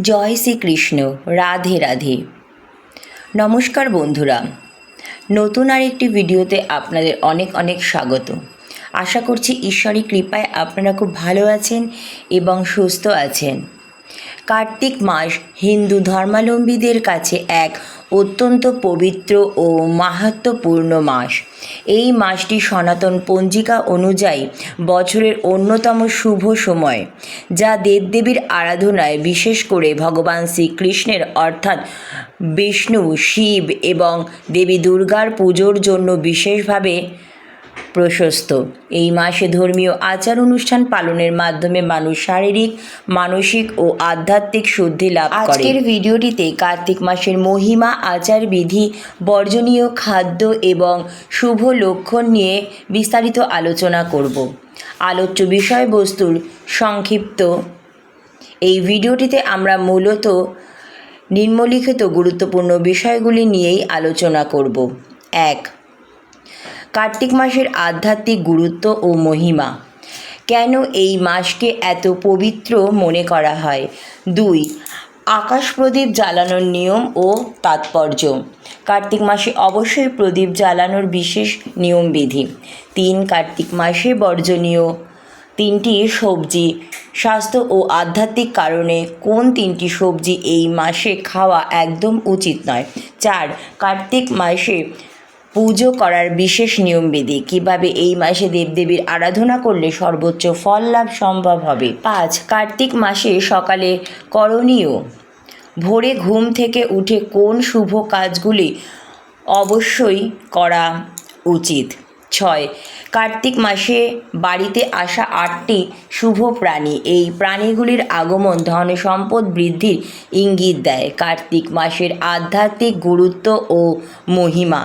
জয় শ্রীকৃষ্ণ, রাধে রাধে। নমস্কার বন্ধুরা, নতুন আর একটি ভিডিওতে আপনাদের অনেক অনেক স্বাগত। আশা করছি ঈশ্বরী কৃপায় আপনারা খুব ভালো আছেন এবং সুস্থ আছেন। কার্তিক মাস হিন্দু ধর্মালম্বীদের কাছে এক অত্যন্ত পবিত্র ও মাহাত্মপূর্ণ মাস। এই মাসটি সনাতন পঞ্জিকা অনুযায়ী বছরের অন্যতম শুভ সময়, যা দেবদেবীর আরাধনায় বিশেষ করে ভগবান শ্রীকৃষ্ণের অর্থাৎ বিষ্ণু, শিব এবং দেবী দুর্গার পুজোর জন্য বিশেষভাবে প্রশস্ত। এই মাসে ধর্মীয় আচার অনুষ্ঠান পালনের মাধ্যমে মানুষ শারীরিক, মানসিক ও আধ্যাত্মিক শুদ্ধি লাভ করে। আজকের ভিডিওটিতে কার্তিক মাসের মহিমা আচার বিধি বর্জনীয় খাদ্য এবং শুভ লক্ষণ নিয়ে বিস্তারিত আলোচনা করব। আলোচ্য বিষয়বস্তুর সংক্ষিপ্ত। এই ভিডিওটিতে আমরা মূলত নিম্নলিখিত গুরুত্বপূর্ণ বিষয়গুলি নিয়েই আলোচনা করব। এক কার্তিক মাসের আধ্যাত্মিক গুরুত্ব ও মহিমা। কেন এই মাসকে এত পবিত্র মনে করা হয়? দুই, আকাশ প্রদীপ জ্বালানোর নিয়ম ও তাৎপর্য। কার্তিক মাসে অবশ্যই প্রদীপ জ্বালানোর বিশেষ নিয়মবিধি। তিন, কার্তিক মাসে বর্জনীয়। তিনটি, সবজি। স্বাস্থ্য ও আধ্যাত্মিক কারণে কোন তিনটি সবজি এই মাসে খাওয়া একদম উচিত নয়। চার, কার্তিক মাসে পুজো করার বিশেষ নিয়মবিধি। কীভাবে এই মাসে দেবদেবীর আরাধনা করলে সর্বোচ্চ ফল লাভ সম্ভব হবে? পাঁচ, কার্তিক মাসে সকালে করণীয়। ভোরে ঘুম থেকে উঠে কোন শুভ কাজগুলি অবশ্যই করা উচিত? ছয়। কার্তিক মাসে বাড়িতে আসা আটটি শুভ প্রাণী। এই প্রাণীগুলির আগমন ধন সম্পদ বৃদ্ধির ইঙ্গিত দেয়। কার্তিক মাসের আধ্যাত্মিক গুরুত্ব ও মহিমা।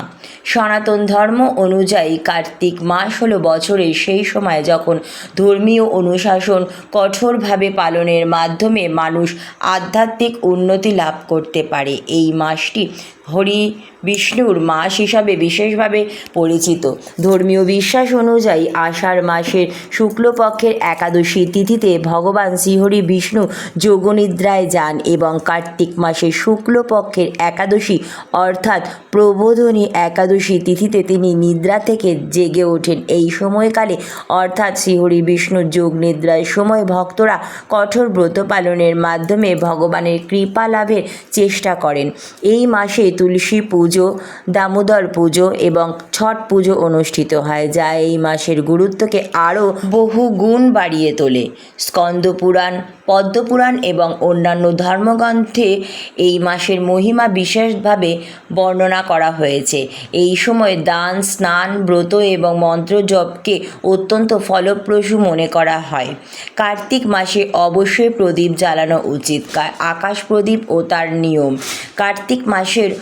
সনাতন ধর্ম অনুযায়ী কার্তিক মাস হলো বছরের সেই সময় যখন ধর্মীয় অনুশাসন কঠোরভাবে পালনের মাধ্যমে মানুষ আধ্যাত্মিক উন্নতি লাভ করতে পারে। এই মাসটি হরি বিষ্ণুর মাস হিসাবে বিশেষভাবে পরিচিত। ধর্মীয় বিশ্বাস অনুযায়ী আষাঢ় মাসের শুক্লপক্ষের একাদশী তিথিতে ভগবান শ্রীহরি বিষ্ণু যোগনিদ্রায় যান এবং কার্তিক মাসের শুক্লপক্ষের একাদশী অর্থাৎ প্রবোধনী একাদশী তিথিতে তিনি নিদ্রা থেকে জেগে ওঠেন। এই সময়কালে অর্থাৎ শ্রীহরি বিষ্ণুর যোগ নিদ্রার সময় ভক্তরা কঠোর ব্রত পালনের মাধ্যমে ভগবানের কৃপা লাভের চেষ্টা করেন। এই মাসে তুলসী পুজো, দামোদর পুজো এবং ছট পুজো অনুষ্ঠিত হয়, যা এই মাসের গুরুত্বকে আরও বহু গুণ বাড়িয়ে তোলে। স্কন্দ পুরাণ পদ্মপুরাণ এবং অন্যান্য ধর্মগ্রন্থে এই মাসের মহিমা বিশেষভাবে বর্ণনা করা হয়েছে। এই সময় দান, স্নান, ব্রত এবং মন্ত্র জপকে অত্যন্ত ফলপ্রসূ মনে করা হয়। কার্তিক মাসে অবশ্যই প্রদীপ জ্বালানো উচিত আকাশ প্রদীপ ও তার নিয়ম। কার্তিক মাসের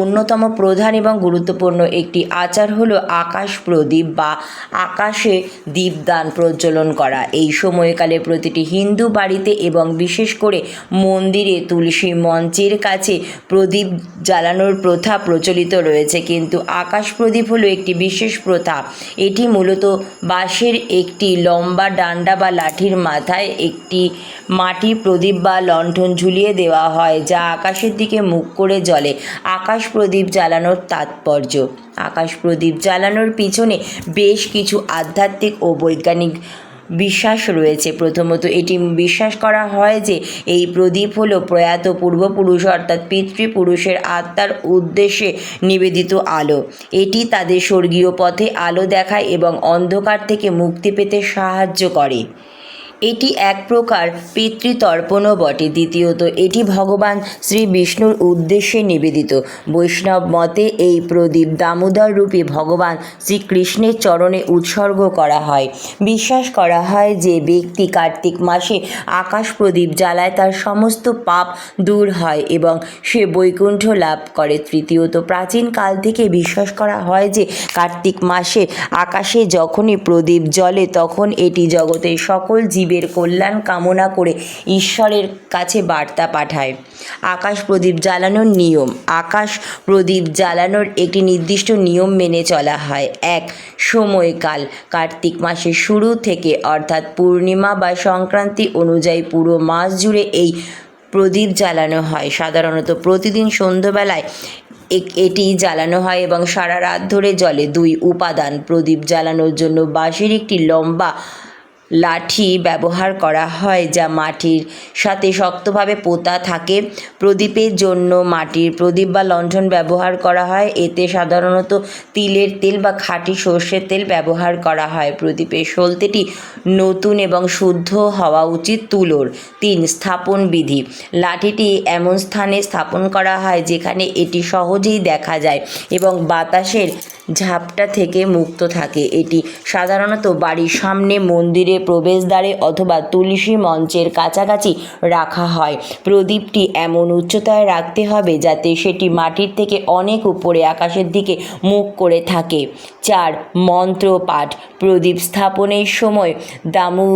অন্যতম প্রধান এবং গুরুত্বপূর্ণ একটি আচার হলো আকাশ প্রদীপ বা আকাশে দীপদান প্রজ্বলন করা। এই সময়কালে প্রতিটি হিন্দু বাড়িতে এবং বিশেষ করে মন্দিরে তুলসী মঞ্চের কাছে প্রদীপ জ্বালানোর প্রথা প্রচলিত রয়েছে। কিন্তু আকাশ প্রদীপ হলো একটি বিশেষ প্রথা। এটি মূলত বাঁশের একটি লম্বা ডান্ডা বা লাঠির মাথায় একটি মাটি প্রদীপ বা লণ্ঠন ঝুলিয়ে দেওয়া হয়, যা আকাশের দিকে মুখ করে জ্বলে। আকাশ প্রদীপ জ্বালানোর তাৎপর্য। আকাশ প্রদীপ জ্বালানোর পিছনে বেশ কিছু আধ্যাত্মিক ও বৈজ্ঞানিক বিশ্বাস রয়েছে। প্রথমত এটি বিশ্বাস করা হয় যে এই প্রদীপ হলো প্রয়াত পূর্বপুরুষ অর্থাৎ পিতৃপুরুষের আত্মার উদ্দেশ্যে নিবেদিত আলো। এটি তাদের স্বর্গীয় পথে আলো দেখায় এবং অন্ধকার থেকে মুক্তি পেতে সাহায্য করে। এটি এক প্রকার পিতৃতর্পণও বটে। দ্বিতীয়ত, এটি ভগবান শ্রী বিষ্ণুর উদ্দেশ্যে নিবেদিত। বৈষ্ণব মতে এই প্রদীপ দামোদর রূপে ভগবান শ্রীকৃষ্ণের চরণে উৎসর্গ করা হয়। বিশ্বাস করা হয় যে ব্যক্তি কার্তিক মাসে আকাশ প্রদীপ জ্বালায় তার সমস্ত পাপ দূর হয় এবং সে বৈকুণ্ঠ লাভ করে। তৃতীয়ত, প্রাচীন কাল থেকে বিশ্বাস করা হয় যে কার্তিক মাসে আকাশে যখনই প্রদীপ জ্বলে তখন এটি জগতের সকল জীবের কল্যাণ কামনা করে ঈশ্বরের কাছে বার্তা পাঠায়। আকাশ প্রদীপ জ্বালানোর নিয়ম। আকাশ প্রদীপ জ্বালানোর একটি নির্দিষ্ট নিয়ম মেনে চলা হয়। এক, সময়কাল। কার্তিক মাসের শুরু থেকে অর্থাৎ পূর্ণিমা বা সংক্রান্তি অনুযায়ী পুরো মাস জুড়ে এই প্রদীপ জ্বালানো হয়। সাধারণত প্রতিদিন সন্ধ্যাবেলায় এটি জ্বালানো হয় এবং সারা রাত ধরে জ্বলে। দুই, উপাদান। প্রদীপ জ্বালানোর জন্য বাঁশের একটি লম্বা লাঠি ব্যবহার করা হয় যা মাটির সাথে শক্তভাবে পোতা থাকে। প্রদীপের জন্য মাটির প্রদীপ বা লণ্ঠন ব্যবহার করা হয়। এতে সাধারণত তিলের তেল বা খাঁটি সর্ষের তেল ব্যবহার করা হয়। প্রদীপের সলতেটি নতুন এবং শুদ্ধ হওয়া উচিত তুলোর। তিন, স্থাপন বিধি। লাঠিটি এমন স্থানে স্থাপন করা হয় যেখানে এটি সহজেই দেখা যায় এবং বাতাসের ঝাপটা থেকে মুক্ত থাকে। এটি সাধারণত বাড়ির সামনে মন্দিরে প্রবেশদ্বারে অথবা তুলসী মঞ্চের কাছাকাছি রাখা হয়। প্রদীপটি এমন উচ্চতায় রাখতে হবে যাতে সেটি মাটির থেকে অনেক উপরে আকাশের দিকে মুখ করে থাকে। চার, মন্ত্র পাঠ। প্রদীপ স্থাপনের সময় দামু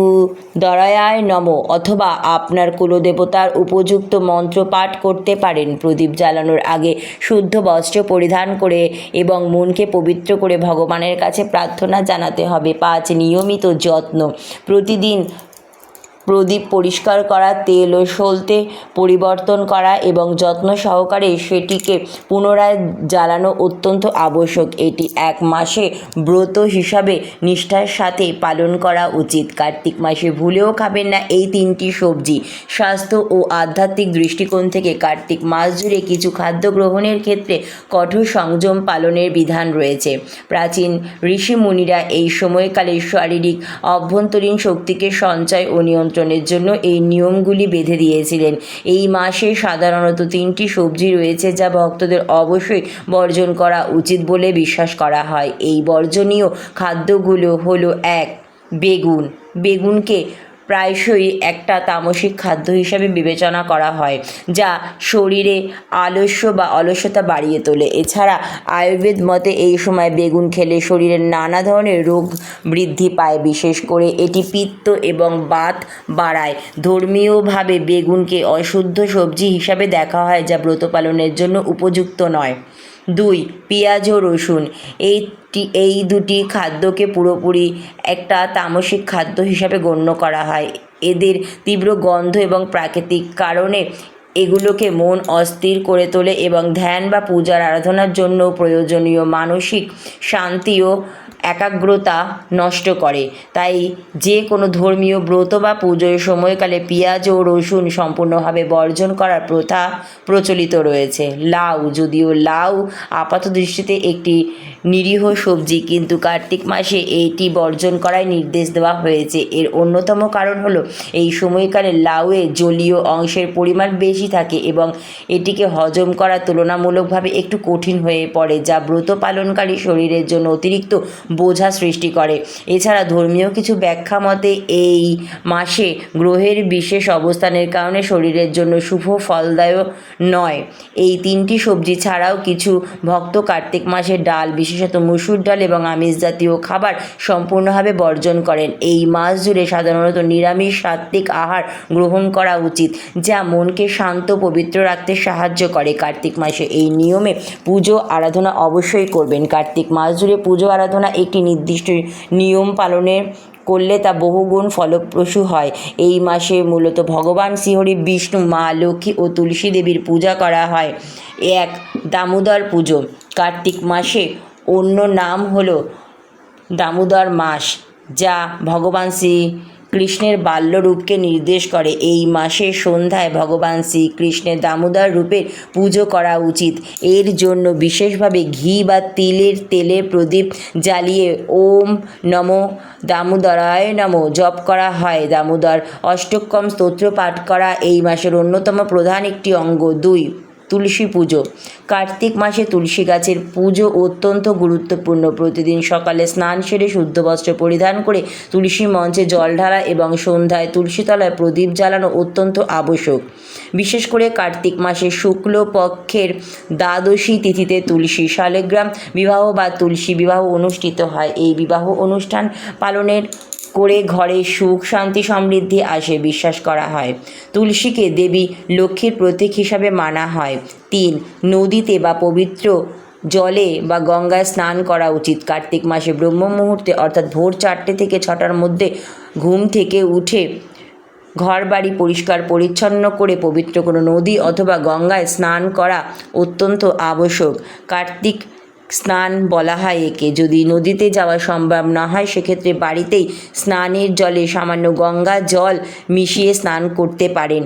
দরায়ায় নম অথবা আপনার কুলদেবতার উপযুক্ত মন্ত্র পাঠ করতে পারেন। প্রদীপ জ্বালানোর আগে শুদ্ধ বস্ত্র পরিধান করে এবং মনকে পবিত্র করে ভগবানের কাছে প্রার্থনা জানাতে হবে। পাঁচ, নিয়মিত যত্ন। প্রতিদিন প্রদীপ পরিষ্কার করা, তেল ও সলতে পরিবর্তন করা এবং যত্ন সহকারে সেটিকে পুনরায় জ্বালানো অত্যন্ত আবশ্যক। এটি এক মাসে ব্রত হিসাবে নিষ্ঠার সাথে পালন করা উচিত। কার্তিক মাসে ভুলেও খাবেন না এই তিনটি সবজি। স্বাস্থ্য ও আধ্যাত্মিক দৃষ্টিকোণ থেকে কার্তিক মাস জুড়ে কিছু খাদ্য গ্রহণের ক্ষেত্রে কঠোর সংযম পালনের বিধান রয়েছে। প্রাচীন ঋষি মুনিরা এই সময়কালে শারীরিক অভ্যন্তরীণ শক্তিকে সঞ্চয় ও নিয়ন্ত্রণের জন্য এই নিয়মগুলি বেঁধে দিয়েছিলেন। এই মাসে সাধারণত তিনটি সবজি রয়েছে যা ভক্তদের অবশ্যই বর্জন করা উচিত বলে বিশ্বাস করা হয়। এই বর্জনীয় খাদ্যগুলো হলো, এক, বেগুন। বেগুনকে প্রায়শই একটা তামসিক খাদ্য হিসাবে বিবেচনা করা হয়, যা শরীরে আলস্য বা অলসতা বাড়িয়ে তোলে। এছাড়া আয়ুর্বেদ মতে এই সময় বেগুন খেলে শরীরের নানা ধরনের রোগ বৃদ্ধি পায়। বিশেষ করে এটি পিত্ত এবং বাত বাড়ায়। ধর্মীয়ভাবে বেগুনকে অশুদ্ধ সবজি হিসাবে দেখা হয়, যা ব্রত পালনের জন্য উপযুক্ত নয়। দুই, পেঁয়াজ ও রসুন। এই এই দুটি খাদ্যকে পুরোপুরি একটা তামসিক খাদ্য হিসাবে গণ্য করা হয়। এদের তীব্র গন্ধ এবং প্রাকৃতিক কারণে এগুলোকে মন অস্থির করে তোলে এবং ধ্যান বা পূজার আরাধনার জন্য প্রয়োজনীয় মানসিক শান্তি ও একাগ্রতা নষ্ট করে। তাই যে কোনো ধর্মীয় ব্রত বা পুজোর সময়কালে পেঁয়াজ ও রসুন সম্পূর্ণভাবে বর্জন করার প্রথা প্রচলিত রয়েছে। লাউ, যদিও লাউ আপাত দৃষ্টিতে একটি নিরীহ সবজি, কিন্তু কার্তিক মাসে এটি বর্জন করার নির্দেশ দেওয়া হয়েছে। এর অন্যতম কারণ হলো, এই সময়কালে লাউয়ে জলীয় অংশের পরিমাণ বেশি থাকে এবং এটিকে হজম করা তুলনামূলকভাবে একটু কঠিন হয়ে পড়ে, যা ব্রত পালনকারী শরীরের জন্য অতিরিক্ত বোঝা সৃষ্টি করে। এছাড়া ধর্মীয় কিছু ব্যাখ্যা মতে, এই মাসে গ্রহের বিশেষ অবস্থানের কারণে শরীরের জন্য শুভ ফলদায়ক নয়। এই তিনটি সবজি ছাড়াও কিছু ভক্ত কার্তিক মাসে ডাল, বিশেষত মুসুর ডাল এবং আমিষ জাতীয় খাবার সম্পূর্ণভাবে বর্জন করেন। এই মাস জুড়ে সাধারণত নিরামিষ সাত্ত্বিক আহার গ্রহণ করা উচিত, যা মনকে শান্ত পবিত্র রাখতে সাহায্য করে কার্তিক মাসে। এই নিয়মে পুজো আরাধনা অবশ্যই করবেন। কার্তিক মাস জুড়ে পুজো আরাধনা একটি নির্দিষ্ট নিয়ম পালনের করলে তা বহুগুণ ফলপ্রসূ হয়। এই মাসে মূলত ভগবান শ্রীহরি, বিষ্ণু, মা, লক্ষ্মী ও তুলসী দেবীর পূজা করা হয়। এক দামোদর পুজো। কার্তিক মাসে অন্য নাম হলো দামোদর মাস, যা ভগবান শ্রী কৃষ্ণের বাল্যরূপকে নির্দেশ করে, এই মাসের সন্ধ্যায় ভগবান শ্রীকৃষ্ণের দামোদর রূপের পুজো করা উচিত। এর জন্য বিশেষভাবে ঘি বা তিলের তেলে প্রদীপ জ্বালিয়ে ওম নম দামোদরায় নম জপ করা হয়। দামোদর অষ্টকম স্তোত্র পাঠ করা এই মাসের অন্যতম প্রধান একটি অঙ্গ। দুই তুলসী পুজো। কার্তিক মাসে তুলসী গাছের পুজো অত্যন্ত গুরুত্বপূর্ণ। প্রতিদিন সকালে স্নান সেরে শুদ্ধ বস্ত্র পরিধান করে তুলসী মঞ্চে জল ঢালা এবং সন্ধ্যায় তুলসী তলায় প্রদীপ জ্বালানো অত্যন্ত আবশ্যক। বিশেষ করে কার্তিক মাসে শুক্ল পক্ষের দ্বাদশী তিথিতে তুলসী শালেগ্রাম বিবাহ বা তুলসী বিবাহ অনুষ্ঠিত হয়। এই বিবাহ অনুষ্ঠান পালনের করে ঘরে সুখ, শান্তি, সমৃদ্ধি আসে বিশ্বাস করা হয়। তুলসীকে দেবী লক্ষ্মীর প্রতীক হিসাবে মানা হয়। তিন, নদীতে বা পবিত্র জলে বা গঙ্গায় স্নান করা উচিত। কার্তিক মাসে ব্রহ্ম মুহূর্তে অর্থাৎ ভোর চারটে থেকে ছটার মধ্যে ঘুম থেকে উঠে ঘর বাড়ি পরিষ্কার পরিচ্ছন্ন করে পবিত্র কোনো নদী অথবা গঙ্গায় স্নান করা অত্যন্ত আবশ্যক। কার্তিক স্নান বলা হয় একে। যদি নদীতে যাওয়া সম্ভব না হয়, সেক্ষেত্রে বাড়িতেই স্নানের জলে সামান্য গঙ্গা জল মিশিয়ে স্নান করতে পারেন।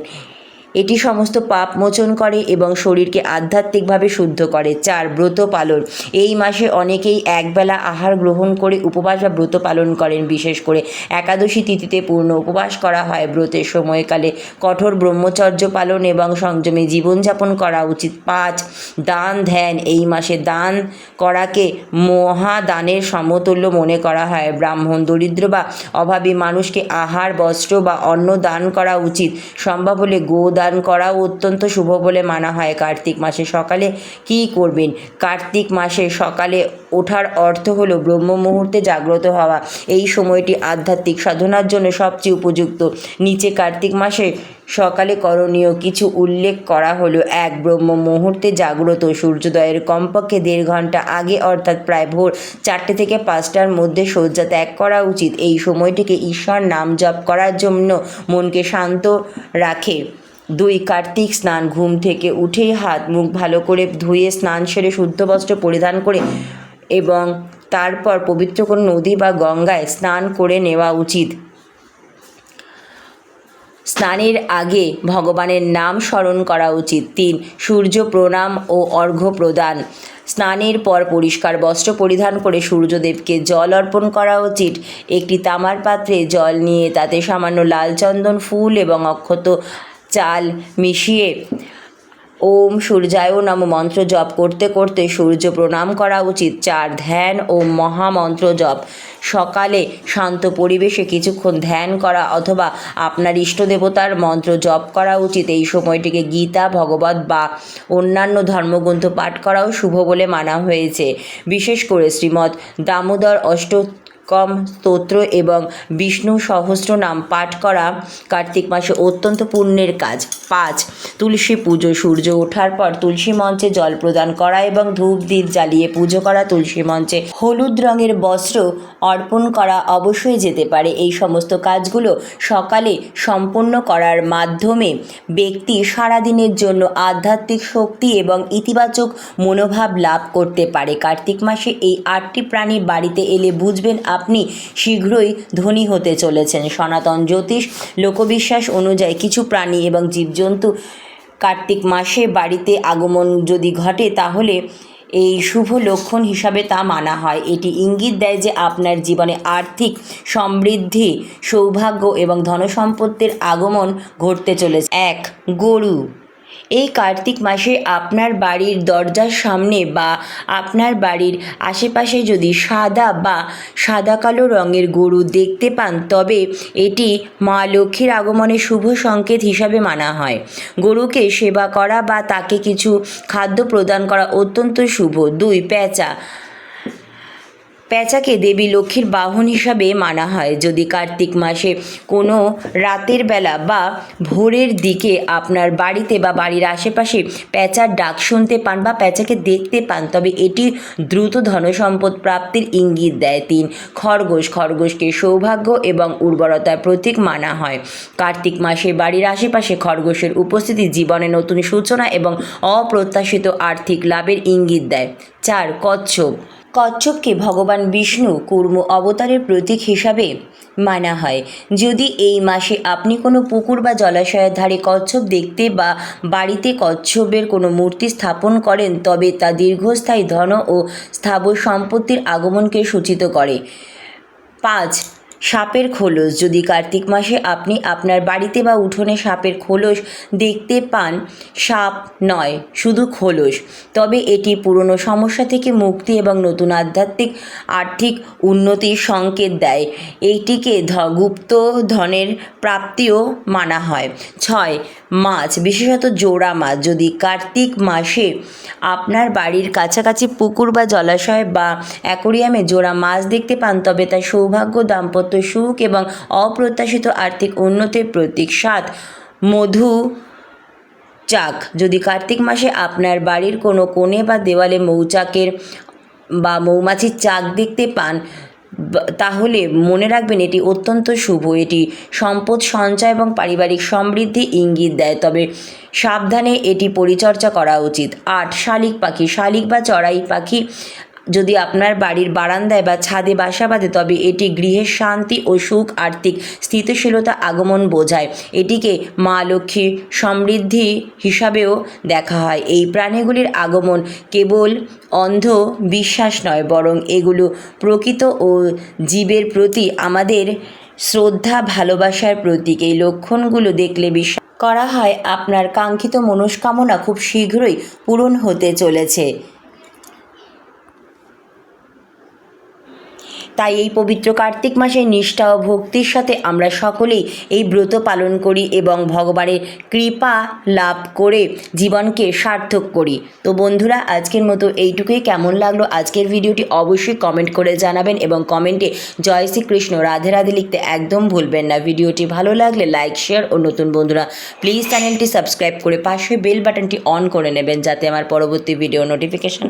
এটি সমস্ত পাপ মোচন করে এবং শরীরকে আধ্যাত্মিকভাবে শুদ্ধ করে। চার, ব্রত পালন। এই মাসে অনেকেই একবেলা আহার গ্রহণ করে উপবাস বা ব্রত পালন করেন। বিশেষ করে একাদশী তিথিতে পূর্ণ উপবাস করা হয়। ব্রতের সময়কালে কঠোর ব্রহ্মচর্য পালন এবং সংযমে জীবনযাপন করা উচিত। পাঁচ, দান, ধ্যান। এই মাসে দান করাকে মহাদানের সমতুল্য মনে করা হয়। ব্রাহ্মণ, দরিদ্র বা অভাবী মানুষকে আহার, বস্ত্র বা অন্ন দান করা উচিত। সম্ভব হলে গোদান করাও অত্যন্ত শুভ বলে মানা হয়। কার্তিক মাসে সকালে কী করবেন? কার্তিক মাসে সকালে ওঠার অর্থ হলো ব্রহ্ম মুহূর্তে জাগ্রত হওয়া। এই সময়টি আধ্যাত্মিক সাধনার জন্য সবচেয়ে উপযুক্ত। নিচে কার্তিক মাসে সকালে করণীয় কিছু উল্লেখ করা হলো। এক, ব্রহ্ম মুহূর্তে জাগ্রত। সূর্যোদয়ের কমপক্ষে দেড় ঘণ্টা আগে অর্থাৎ প্রায় ভোর চারটে থেকে পাঁচটার মধ্যে শয্যা ত্যাগ করা উচিত। এই সময়টিকে ঈশ্বর নাম জপ করার জন্য মনকে শান্ত রাখে। দুই কার্তিক স্নান ঘুম থেকে উঠেই হাত মুখ ভালো করে ধুয়ে স্নান সেরে শুদ্ধ বস্ত্র পরিধান করে এবং তারপর পবিত্র কোনো নদী বা গঙ্গায় স্নান করে নেওয়া উচিত। স্নানের আগে ভগবানের নাম স্মরণ করা উচিত। তিন, সূর্য প্রণাম ও অর্ঘ্য প্রদান। স্নানের পর পরিষ্কার বস্ত্র পরিধান করে সূর্যদেবকে জল অর্পণ করা উচিত। একটি তামার পাত্রে জল নিয়ে তাতে সামান্য লাল চন্দন, ফুল এবং অক্ষত চাল মিশিয়ে ওম সূর্যায় নম মন্ত্র জপ করতে করতে সূর্য প্রণাম করা উচিত। চার, ধ্যান ও মহামন্ত্র জপ। সকালে শান্ত পরিবেশে কিছুক্ষণ ধ্যান করা অথবা আপনার ইষ্ট দেবতার মন্ত্র জপ করা উচিত। এই সময়টিকে গীতা, ভগবত বা অন্যান্য ধর্মগ্রন্থ পাঠ করাও শুভ বলে মানা হয়েছে। বিশেষ করে শ্রীমৎ দামোদর অষ্ট কম স্তোত্র এবং বিষ্ণু সহস্র নাম পাঠ করা কার্তিক মাসে অত্যন্ত পুণ্যের কাজ। পাঁচ, তুলসী পুজো, সূর্য ওঠার পর তুলসী মঞ্চে জল প্রদান করা এবং ধূপ দ্বীপ জ্বালিয়ে পুজো করা তুলসী মঞ্চে হলুদ রঙের বস্ত্র অর্পণ করা অবশ্যই যেতে পারে। এই সমস্ত কাজগুলো সকালে সম্পন্ন করার মাধ্যমে ব্যক্তি সারাদিনের জন্য আধ্যাত্মিক শক্তি এবং ইতিবাচক মনোভাব লাভ করতে পারে। কার্তিক মাসে এই আটটি প্রাণী বাড়িতে এলে বুঝবেন আপনি শীঘ্রই ধনী হতে চলেছেন। সনাতন জ্যোতিষ লোকবিশ্বাস অনুযায়ী কিছু প্রাণী এবং জীবজন্তু কার্তিক মাসে বাড়িতে আগমন যদি ঘটে, তাহলে এই শুভ লক্ষণ হিসাবে তা মানা হয়। এটি ইঙ্গিত দেয় যে আপনার জীবনে আর্থিক সমৃদ্ধি, সৌভাগ্য এবং ধনসম্পত্তির আগমন ঘটতে চলেছে। এক, গরু। এই কার্তিক মাসে আপনার বাড়ির দরজার সামনে বা আপনার বাড়ির আশেপাশে যদি সাদা বা সাদা কালো রঙের গরু দেখতে পান, তবে এটি মা লক্ষ্মীর আগমনের শুভ সংকেত হিসাবে মানা হয়। গরুকে সেবা করা বা তাকে কিছু খাদ্য প্রদান করা অত্যন্ত শুভ। দুই, পেঁচা। পেঁচাকে দেবী লক্ষ্মীর বাহন হিসাবে মানা হয়। যদি কার্তিক মাসে কোনো রাতের বেলা বা ভোরের দিকে আপনার বাড়িতে বা বাড়ির আশেপাশে পেঁচার ডাক শুনতে পান বা পেঁচাকে দেখতে পান, তবে এটি দ্রুত ধনসম্পদ প্রাপ্তির ইঙ্গিত দেয়। তিন, খরগোশ খরগোশকে সৌভাগ্য এবং উর্বরতার প্রতীক মানা হয়। কার্তিক মাসে বাড়ির আশেপাশে খরগোশের উপস্থিতি জীবনে নতুন সূচনা এবং অপ্রত্যাশিত আর্থিক লাভের ইঙ্গিত দেয়। চার, কচ্ছপ কচ্ছপকে ভগবান বিষ্ণু কুর্ম অবতারের প্রতীক হিসাবে মানা হয়। যদি এই মাসে আপনি কোনো পুকুর বা জলাশয়ের ধারে কচ্ছপ দেখতে বা বাড়িতে কচ্ছপের কোনো মূর্তি স্থাপন করেন, তবে তা দীর্ঘস্থায়ী ধন ও স্থাবর সম্পত্তির আগমনকে সূচিত করে। পাঁচ সাপের খোলস। যদি কার্তিক মাসে আপনি আপনার বাড়িতে বা উঠোনে সাপের খোলস দেখতে পান, সাপ নয়, শুধু খোলস। তবে এটি পুরনো সমস্যা থেকে মুক্তি এবং নতুন আধ্যাত্মিক আর্থিক উন্নতির সংকেত দেয়। এইটিকে গুপ্ত ধনের প্রাপ্তিও মানা হয়। ছয়, মাছ, বিশেষত জোড়া মাছ। যদি কার্তিক মাসে আপনার বাড়ির কাছাকাছি পুকুর বা জলাশয় বা অ্যাকোরিয়ামে জোড়া মাছ দেখতে পান, তবে তা সৌভাগ্য দাম্পত্য সুখ এবং অপ্রত্যাশিত আর্থিক উন্নতির প্রতীক সাত। মধু চাক। যদি কার্তিক মাসে আপনার বাড়ির কোনো কোণে বা দেওয়ালে মৌচাকের বা মৌমাছির চাক দেখতে পান তাহলে মনে রাখবেন এটি অত্যন্ত শুভ। এটি সম্পদ, সঞ্চয় এবং পারিবারিক সমৃদ্ধি ইঙ্গিত দেয়। তবে সাবধানে এটি পরিচর্যা করা উচিত। আট, শালিক পাখি। শালিক বা চড়াই পাখি যদি আপনার বাড়ির বারান্দায় বা ছাদে বাসা বাঁধে, তবে এটি গৃহের শান্তি ও সুখ, আর্থিক স্থিতিশীলতা আগমন বোঝায়। এটিকে মা লক্ষ্মীর সমৃদ্ধি হিসাবেও দেখা হয়। এই প্রাণীগুলির আগমন কেবল অন্ধ বিশ্বাস নয়, বরং এগুলো প্রকৃত ও জীবের প্রতি আমাদের শ্রদ্ধা, ভালোবাসার প্রতীক। এই লক্ষণগুলো দেখলে বিশ্বাস করা হয়, আপনার কাঙ্ক্ষিত মনস্কামনা খুব শীঘ্রই পূরণ হতে চলেছে। তাই এই পবিত্র কার্তিক মাসে নিষ্ঠা ও ভক্তির সাথে আমরা সকলেই এই ব্রত পালন করি এবং ভগবানের কৃপা লাভ করে জীবনকে সার্থক করি। তো বন্ধুরা, আজকের মতো এইটুকুই। কেমন লাগল আজকের ভিডিওটি অবশ্যই কমেন্ট করে জানাবেন এবং কমেন্টে জয় শ্রীকৃষ্ণ, রাধে রাধে লিখতে একদম ভুলবেন না। ভিডিওটি ভালো লাগলে লাইক, শেয়ার ও নতুন বন্ধুরা, প্লিজ চ্যানেলটি সাবস্ক্রাইব করে পাশে বেল বাটনটি অন করে নেবেন যাতে আমার পরবর্তী ভিডিও নোটিফিকেশন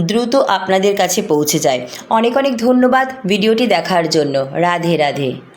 দ্রুত আপনাদের কাছে পৌঁছে যায়। অনেক অনেক ধন্যবাদ ভিডিওটি দেখার জন্য। রাধে রাধে।